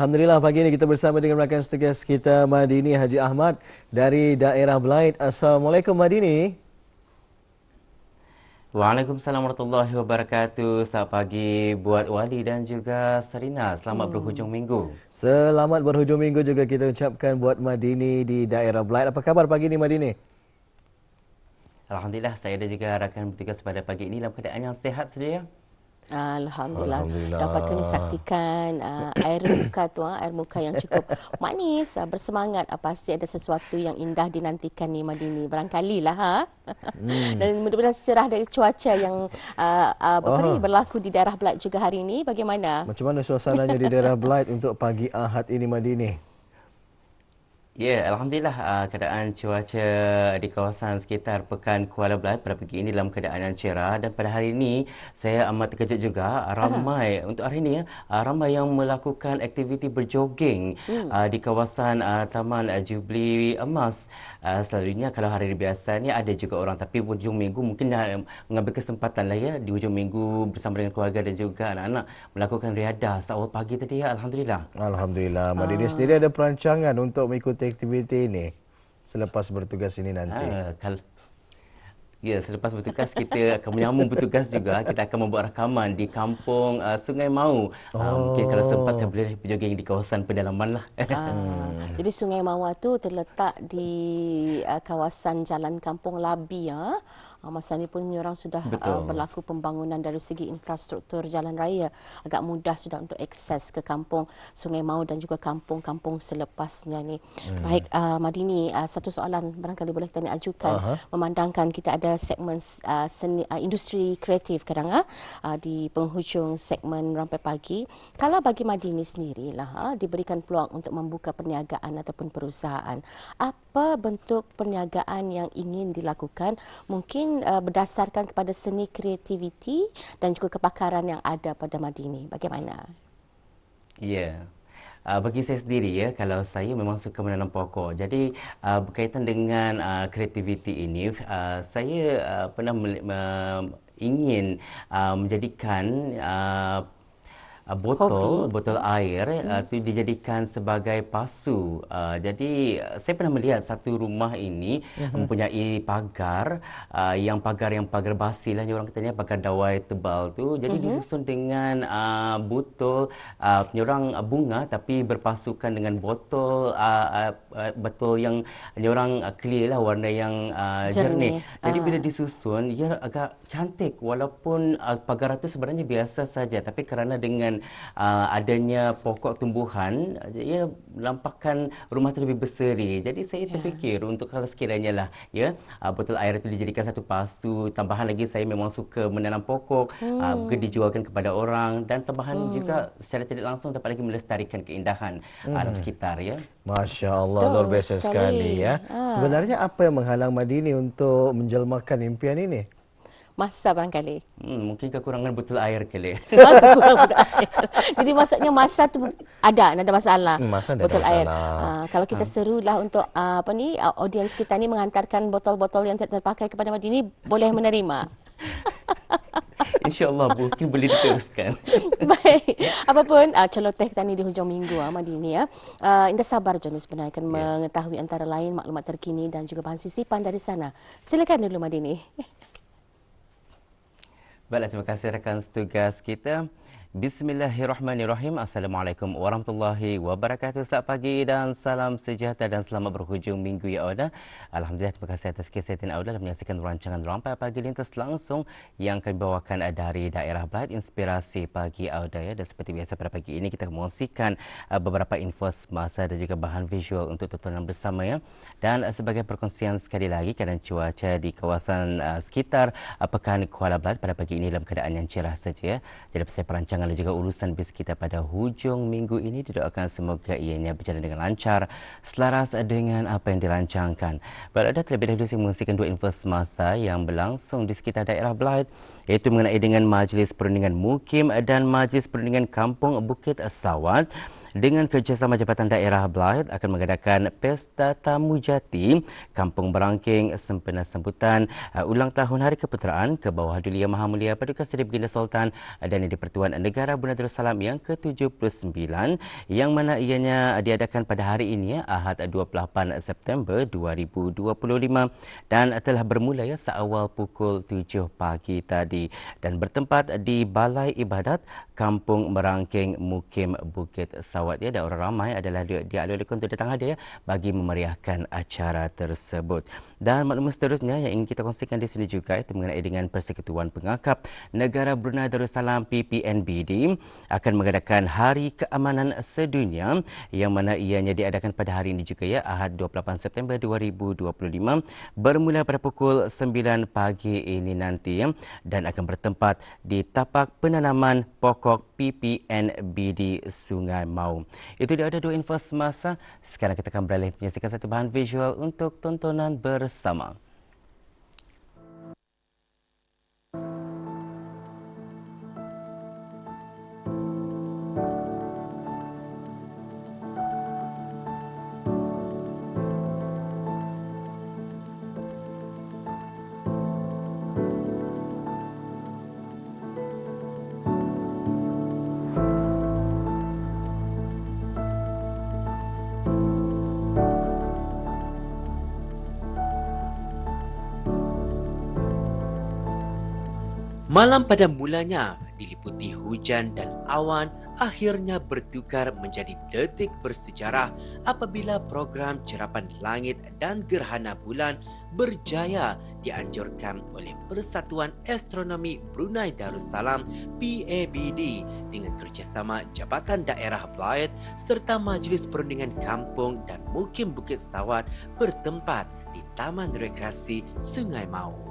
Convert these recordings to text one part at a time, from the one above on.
Alhamdulillah pagi ini kita bersama dengan rakan setugas kita Madini Haji Ahmad dari daerah Belaid. Assalamualaikum Madini. Waalaikumsalam warahmatullahi wabarakatuh. Selamat pagi buat Wali dan juga Sarina. Selamat hmm. berhujung minggu. Selamat berhujung minggu juga kita ucapkan buat Madini di daerah Belaid. Apa khabar pagi ini Madini? Alhamdulillah saya dan juga rakan bertugas pada pagi ini dalam keadaan yang sehat saja ya. Alhamdulillah. Alhamdulillah. Dapat kami saksikan uh, air muka tu, uh, air muka yang cukup manis, uh, bersemangat. Uh, pasti ada sesuatu yang indah dinantikan ni Madini. Barangkali lah. Ha? Hmm. Dan mudah-mudahan cerah dari cuaca yang uh, uh, berlaku di daerah Blight juga hari ini. Bagaimana? Macam mana suasananya di daerah Blight untuk pagi Ahad ini Madini? Ya, yeah, Alhamdulillah uh, keadaan cuaca di kawasan sekitar Pekan Kuala Belait pada pagi ini dalam keadaan yang cerah dan pada hari ini saya amat terkejut juga ramai uh untuk hari ini ya uh, ramai yang melakukan aktiviti berjoging hmm. uh, di kawasan uh, Taman uh, Jubli Emas. Uh, selalunya kalau hari biasa ni ada juga orang tapi hujung minggu mungkin uh, mengambil kesempatan lah ya di hujung minggu bersama dengan keluarga dan juga anak-anak melakukan riadah awal pagi tadi ya Alhamdulillah. Alhamdulillah. Madini uh. sendiri ada perancangan untuk mengikuti aktiviti ini selepas bertugas ini nanti? Ha, kal- Ya, selepas bertugas kita akan menyambung bertugas juga. Kita akan membuat rakaman di kampung uh, Sungai Mau. Oh. Uh, mungkin kalau sempat saya boleh berjoging di kawasan pedalaman lah. Uh, jadi Sungai Mau tu terletak di uh, kawasan Jalan Kampung Labi. Ya. Uh, masa ini pun orang sudah uh, berlaku pembangunan dari segi infrastruktur jalan raya. Agak mudah sudah untuk akses ke kampung Sungai Mau dan juga kampung-kampung selepasnya ni. Hmm. Baik, uh, Madini, uh, satu soalan barangkali boleh tanya ajukan. Uh-huh. Memandangkan kita ada segmen uh, seni, uh, industri kreatif kadang uh, di penghujung segmen rampai pagi. Kalau bagi Madini sendiri lah uh, diberikan peluang untuk membuka perniagaan ataupun perusahaan, apa bentuk perniagaan yang ingin dilakukan? Mungkin uh, berdasarkan kepada seni kreativiti dan juga kepakaran yang ada pada Madini. Bagaimana? Ya. Yeah. Uh, bagi saya sendiri ya kalau saya memang suka menanam pokok. Jadi uh, berkaitan dengan uh, kreativiti ini uh, saya uh, pernah uh, ingin uh, menjadikan uh, uh, botol Hobi. botol air hmm. uh, itu dijadikan sebagai pasu. Uh, jadi saya pernah melihat satu rumah ini hmm. mempunyai pagar uh, yang pagar yang pagar basi lah orang katanya pagar dawai tebal tu. Jadi hmm. disusun dengan uh, botol uh, penyurang bunga tapi berpasukan dengan botol uh, uh, uh, botol yang orang uh, clear lah warna yang uh, jernih. jernih. Jadi uh. bila disusun ia agak cantik walaupun uh, pagar itu sebenarnya biasa saja tapi kerana dengan uh, adanya pokok tumbuhan ia lampakkan rumah itu lebih berseri. Jadi saya ya. terfikir yeah. untuk kalau sekiranya lah ya uh, botol air itu dijadikan satu pasu tambahan lagi saya memang suka menanam pokok hmm. uh, dijualkan kepada orang dan tambahan hmm. juga secara tidak langsung dapat lagi melestarikan keindahan hmm. alam sekitar ya. Masya-Allah luar biasa sekali, sekali ya. Ha. Sebenarnya apa yang menghalang Madini untuk menjelmakan impian ini? Masa barangkali. Hmm, mungkin kekurangan botol air kali. Jadi maksudnya masa tu ada, ada masalah. Hmm, masa ada botol air. Uh, kalau kita hmm. serulah untuk uh, apa ni audiens kita ni menghantarkan botol-botol yang tidak terpakai kepada Madini boleh menerima. InsyaAllah mungkin boleh diteruskan. Baik. Apapun uh, celoteh kita ni di hujung minggu uh, Madini ya. Uh, Indah sabar Johnny sebenarnya akan yeah. mengetahui antara lain maklumat terkini dan juga bahan sisipan dari sana. Silakan dulu Madini. Baiklah, terima kasih rakan setugas kita. Bismillahirrahmanirrahim. Assalamualaikum warahmatullahi wabarakatuh. Selamat pagi dan salam sejahtera dan selamat berhujung minggu ya Auda. Alhamdulillah terima kasih atas kesihatan Auda dalam menyaksikan rancangan Rampai Pagi Lintas langsung yang kami bawakan dari daerah Belait Inspirasi Pagi Auda ya. Dan seperti biasa pada pagi ini kita kongsikan uh, beberapa info semasa dan juga bahan visual untuk tontonan bersama ya. Dan uh, sebagai perkongsian sekali lagi keadaan cuaca di kawasan uh, sekitar Pekan Kuala Belait pada pagi ini dalam keadaan yang cerah saja ya. Jadi saya perancang perancangan dan juga urusan bis kita pada hujung minggu ini didoakan semoga ianya berjalan dengan lancar selaras dengan apa yang dirancangkan. Berada terlebih dahulu saya mengungsikan dua info semasa yang berlangsung di sekitar daerah Blight iaitu mengenai dengan Majlis Perundingan Mukim dan Majlis Perundingan Kampung Bukit Sawat dengan kerjasama Jabatan Daerah Blyth akan mengadakan Pesta Tamu Jati Kampung Berangking sempena sambutan uh, ulang tahun Hari Keputeraan ke bawah Duli Yang Maha Mulia Paduka Seri Baginda Sultan dan di Pertuan Negara Brunei Darussalam yang ke-79 yang mana ianya diadakan pada hari ini ya, Ahad 28 September 2025 dan telah bermula ya seawal pukul 7 pagi tadi dan bertempat di Balai Ibadat Kampung Merangking Mukim Bukit Sawat ya dan orang ramai adalah dia dialihkan untuk datang hadir ya, bagi memeriahkan acara tersebut. Dan maklumat seterusnya yang ingin kita kongsikan di sini juga itu mengenai dengan Persekutuan Pengakap Negara Brunei Darussalam PPNBD akan mengadakan Hari Keamanan Sedunia yang mana ianya diadakan pada hari ini juga ya Ahad 28 September 2025 bermula pada pukul 9 pagi ini nanti ya dan akan bertempat di tapak penanaman pokok PPNBD Sungai Mau. Itu dia ada dua info semasa. Sekarang kita akan beralih menyaksikan satu bahan visual untuk tontonan bersama bersama. Malam pada mulanya diliputi hujan dan awan akhirnya bertukar menjadi detik bersejarah apabila program cerapan langit dan gerhana bulan berjaya dianjurkan oleh Persatuan Astronomi Brunei Darussalam PABD dengan kerjasama Jabatan Daerah Blyth serta Majlis Perundingan Kampung dan Mukim Bukit Sawat bertempat di Taman Rekreasi Sungai Mau.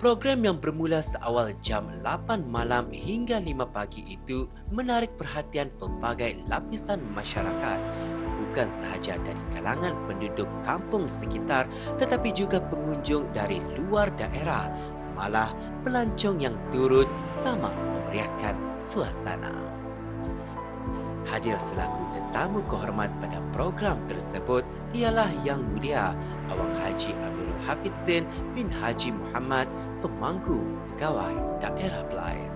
Program yang bermula seawal jam 8 malam hingga 5 pagi itu menarik perhatian pelbagai lapisan masyarakat bukan sahaja dari kalangan penduduk kampung sekitar tetapi juga pengunjung dari luar daerah malah pelancong yang turut sama memeriahkan suasana. Hadir selaku tetamu kehormat pada program tersebut ialah Yang Mulia Awang Haji Amirul Hafid Zain bin Haji Muhammad pemangku pegawai daerah Blyth.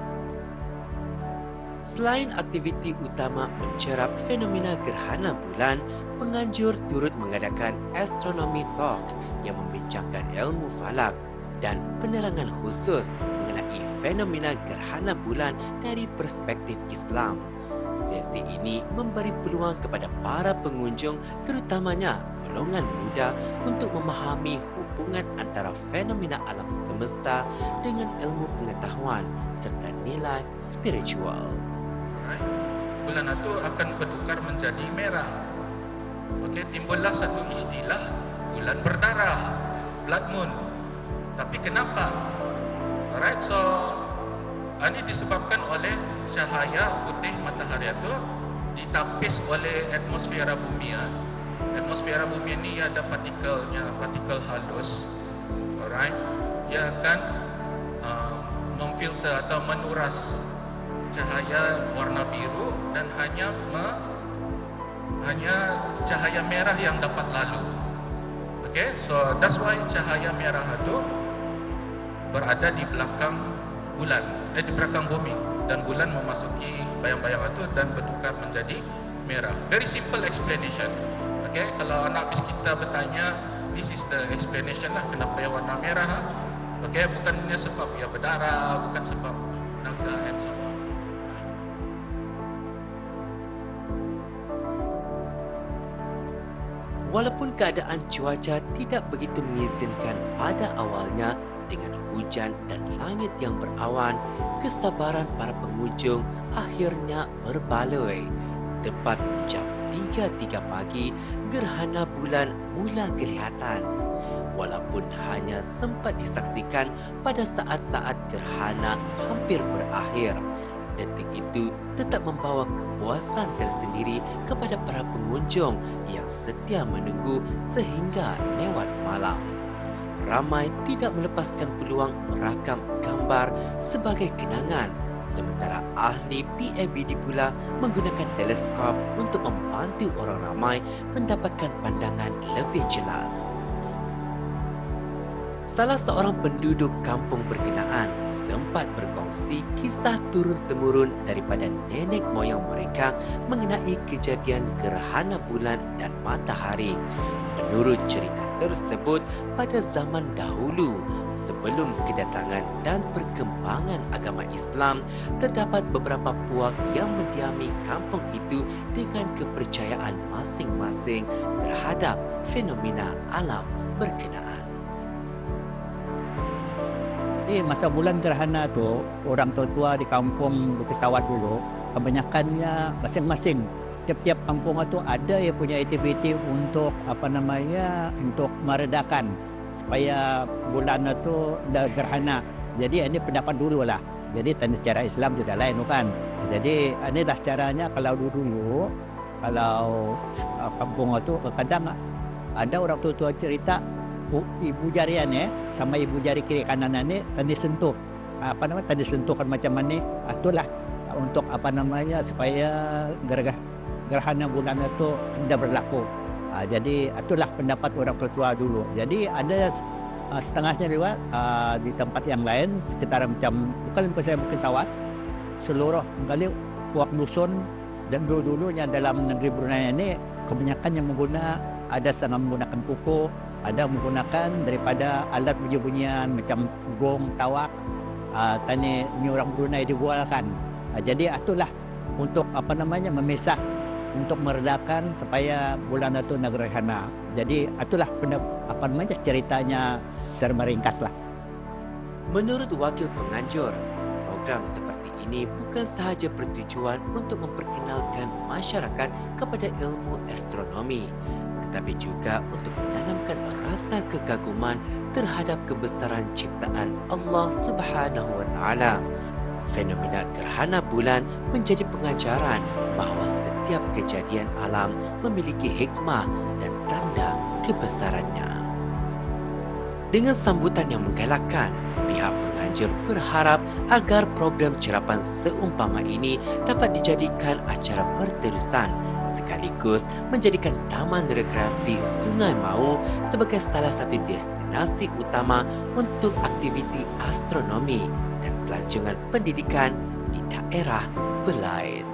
Selain aktiviti utama mencerap fenomena gerhana bulan, penganjur turut mengadakan Astronomy Talk yang membincangkan ilmu falak dan penerangan khusus mengenai fenomena gerhana bulan dari perspektif Islam. Sesi ini memberi peluang kepada para pengunjung terutamanya golongan muda untuk memahami hubungan antara fenomena alam semesta dengan ilmu pengetahuan serta nilai spiritual. Bulan itu akan bertukar menjadi merah. Okey, timbullah satu istilah bulan berdarah, blood moon. Tapi kenapa? Alright, so ini disebabkan oleh cahaya putih matahari itu ditapis oleh atmosfera bumi ya atmosfera bumi ini ada partikelnya, partikel halus, alright, ia akan uh, memfilter atau menuras cahaya warna biru dan hanya me, hanya cahaya merah yang dapat lalu. Okay, so that's why cahaya merah itu berada di belakang bulan, eh, di belakang bumi dan bulan memasuki bayang-bayang itu dan bertukar menjadi merah. Very simple explanation. Okay, kalau anak bis kita bertanya, this is the explanation lah kenapa ia warna merah. Ha? Okay, bukannya sebab ia berdarah, bukan sebab naga and so on. Walaupun keadaan cuaca tidak begitu mengizinkan pada awalnya dengan hujan dan langit yang berawan, kesabaran para pengunjung akhirnya berbaloi. Tepat jam 3.3 pagi, gerhana bulan mula kelihatan. Walaupun hanya sempat disaksikan pada saat-saat gerhana hampir berakhir, detik itu tetap membawa kepuasan tersendiri kepada para pengunjung yang setia menunggu sehingga lewat malam. Ramai tidak melepaskan peluang merakam gambar sebagai kenangan Sementara ahli PABD pula menggunakan teleskop untuk membantu orang ramai mendapatkan pandangan lebih jelas. Salah seorang penduduk kampung berkenaan sempat berkongsi kisah turun-temurun daripada nenek moyang mereka mengenai kejadian gerhana bulan dan matahari. Menurut cerita tersebut, pada zaman dahulu sebelum kedatangan dan perkembangan agama Islam, terdapat beberapa puak yang mendiami kampung itu dengan kepercayaan masing-masing terhadap fenomena alam berkenaan. Jadi masa bulan gerhana tu orang tua-tua di kampung berkesawat dulu kebanyakannya masing-masing tiap-tiap kampung itu ada yang punya aktiviti untuk apa namanya untuk meredakan supaya bulan itu dah gerhana. Jadi ini pendapat dulu lah. Jadi cara Islam sudah lain bukan. Jadi ini dah caranya kalau dulu kalau kampung itu kadang ada orang tua-tua cerita ibu jarian ya sama ibu jari kiri kanan ni tadi sentuh. Apa nama? Tadi sentuhkan macam mana? Itulah. Untuk apa namanya? Supaya gerah gerhana bulan itu tidak berlaku. Ha, jadi itulah pendapat orang tua dulu. Jadi ada uh, setengahnya uh, di tempat yang lain sekitar macam bukan saya pesawat seluruh kali puak dusun dan dulu-dulunya dalam negeri Brunei ini kebanyakan yang menggunakan ada sangat menggunakan kuku ada menggunakan daripada alat bunyi-bunyian macam gong, tawak uh, tani ni orang Brunei dibualkan uh, jadi itulah untuk apa namanya memesak untuk meredakan supaya bulan itu negeri hana. Jadi itulah apa namanya ceritanya secara ringkas lah menurut wakil penganjur program seperti ini bukan sahaja bertujuan untuk memperkenalkan masyarakat kepada ilmu astronomi tetapi juga untuk menanamkan rasa kekaguman terhadap kebesaran ciptaan Allah Subhanahu wa taala. Fenomena gerhana bulan menjadi pengajaran bahawa setiap kejadian alam memiliki hikmah dan tanda kebesarannya. Dengan sambutan yang menggalakkan, pihak penganjur berharap agar program cerapan seumpama ini dapat dijadikan acara berterusan sekaligus menjadikan Taman Rekreasi Sungai Mau sebagai salah satu destinasi utama untuk aktiviti astronomi dan pelancongan pendidikan di daerah Belait.